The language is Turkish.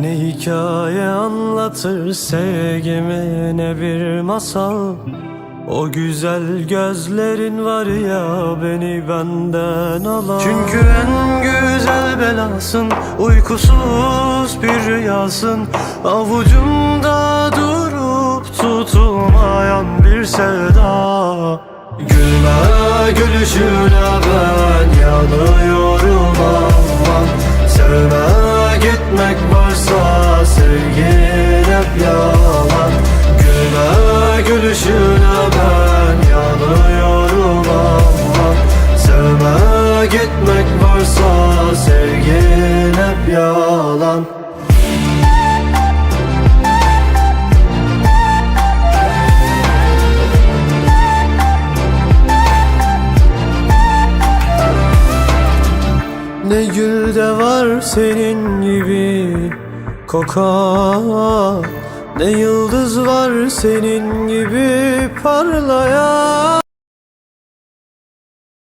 Ne hikaye anlatır sevgimi ne bir masal. O güzel gözlerin var ya beni benden alan. Çünkü en güzel belasın uykusuz bir rüyasın. Avucumda durup tutulmayan bir sevda. Gülme gülüşüne ben yanıyorum aman Sevme gitmek gülüşüne ben yanıyorum aman Sevme gitmek varsa sevgin hep yalan. Ne gülde var senin gibi kokan Ne yıldız var senin gibi parlayan